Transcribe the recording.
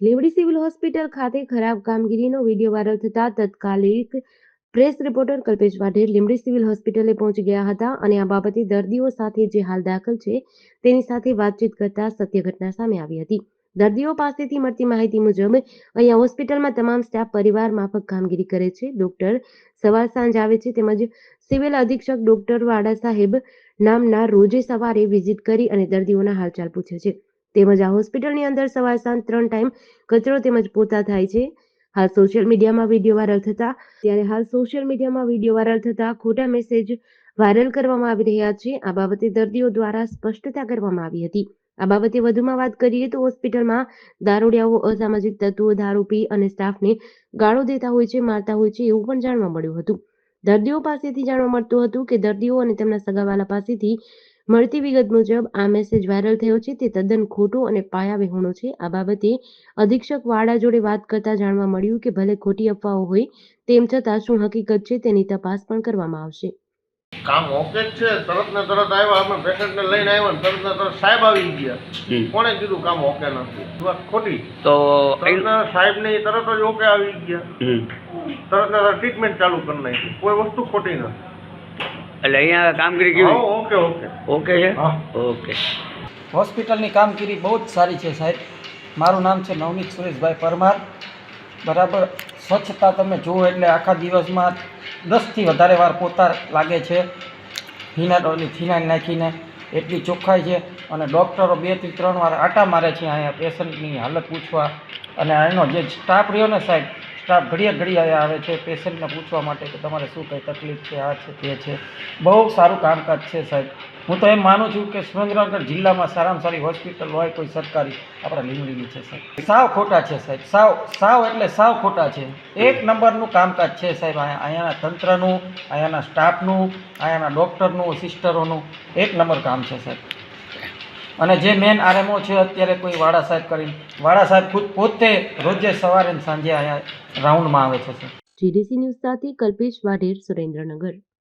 Limbdi civil hospital ખાતે ખરાબ કામગીરીનો વીડિયો વાયરલ થતા તત્કાલિક press reporter Kalpesh Vadher Limbdi civil હોસ્પિટલે પહોંચી ગયા હતા અને આ બાબતે દર્દીઓ સાથે જે હાલ દાખલ છે, તેની સાથે વાતચીત કરતા સત્ય ઘટના સામે આવી હતી. દર્દીઓ પાસેથી મળતી માહિતી મુજબ, અહીંયા હોસ્પિટલમાં તમામ સ્ટાફ પરિવાર માફક કામગીરી કરે છે. ડોક્ટર સવાર સાંજ આવે છે તેમજ સિવિલ અધિક્ષક ડોક્ટર વાડા સાહેબ નામના રોજે સવારે વિઝિટ કરી અને દર્દીઓના હાલચાલ પૂછે છે. તેમજ આ હોસ્પિટલની અંદર સવાર સાંજ ત્રણ ટાઈમ કચરો તેમજ પોતા થાય છે. હાલ સોશિયલ મીડિયામાં વીડિયો વાયરલ થતા, ત્યારે હાલ સોશિયલ મીડિયામાં વીડિયો વાયરલ થતા ખોટા મેસેજ વાયરલ કરવામાં આવી રહ્યા છે. આ બાબતે દર્દીઓ દ્વારા સ્પષ્ટતા કરવામાં આવી હતી. આ બાબતે વધુમાં વાત કરીએ તો હોસ્પિટલમાં દારૂડિયાઓ, અસામાજિક તત્વો, દારૂ પી અને સ્ટાફને ગાળો દેતા હોય છે, મારતા હોય છે એવું પણ જાણવા મળ્યું હતું. દર્દીઓ પાસેથી જાણવા મળતું હતું કે દર્દીઓ અને તેમના સગાવાલા પાસેથી મળતી વિગત મુજબ આ મેસેજ વાયરલ થયો છે. તે તદ્દન ખોટું અને પાયાવિહોણો છે. આ બાબતે અધિક્ષક વાડા જોડે વાત કરતા જાણવા મળ્યું કે ભલે ખોટી અફવાઓ હોય તેમ છતાં શું હકીકત છે તેની તપાસ પણ કરવામાં આવશે. કામ ઓકે જ છે. તરત ને તરત આવ્યા. અમે પેશન્ટને લઈને આવ્યા ને તરત ને તરત સાહેબ આવી ગયા. કોણે કીધું કામ ઓકે નથી? વાત ખોટી. તો સાહેબ ને તરત જ ઓકે આવી ગયા. તરત ને તરત ટ્રીટમેન્ટ ચાલુ કરી નાખી. કોઈ વસ્તુ ખોટી નથી. એટલે અહીંયા કામગીરી કેવી? Okay okay. ઓકે છે? ઓકે. હોસ્પિટલની કામગીરી બહુ જ સારી છે સાહેબ. મારું નામ છે નવનીત સુરેશભાઈ પરમાર. બરાબર સ્વચ્છતા તમે જુઓ એટલે આખા દિવસમાં દસથી વધારે વાર પોતા લાગે છે. ઓલી ફિનાઇલ નાખીને એટલી ચોખ્ખાઈ છે અને ડૉક્ટરો બેથી ત્રણ વાર આટા મારે છે અહીંયા પેશન્ટની હાલત પૂછવા. અને એનો જે સ્ટાફ રહ્યો ને સાહેબ સ્ટાફ ઘડીએ ઘડીએ આવે છે, પેશન્ટને પૂછવા માટે કે તમારે શું કંઈ તકલીફ છે, આ છે, તે છે. બહુ સારું કામકાજ છે સાહેબ. હું તો એમ માનું છું કે સુરેન્દ્રનગર જિલ્લામાં સારામાં સારી હોસ્પિટલ હોય કોઈ સરકારી, આપણા લીમડીની છે સાહેબ. સાવ ખોટા છે સાહેબ. સાવ સાવ એટલે સાવ ખોટા છે. એક નંબરનું કામકાજ છે સાહેબ અહીંયાના તંત્રનું, અહીંયાના સ્ટાફનું, અહીંયાના ડૉક્ટરનું, સિસ્ટરોનું, એક નંબર કામ છે સાહેબ. અને જે મેન આરએમઓ છે, અત્યારે કોઈ વાડા સાહેબ કરીને, વાડા સાહેબ ખુદ, પોતે રોજે સવારે સાંજે અહીંયા રાઉન્ડમાં આવે છે જીડીસી ન્યૂઝ સાથે કલ્પેશ વાઢેર સુરેન્દ્રનગર.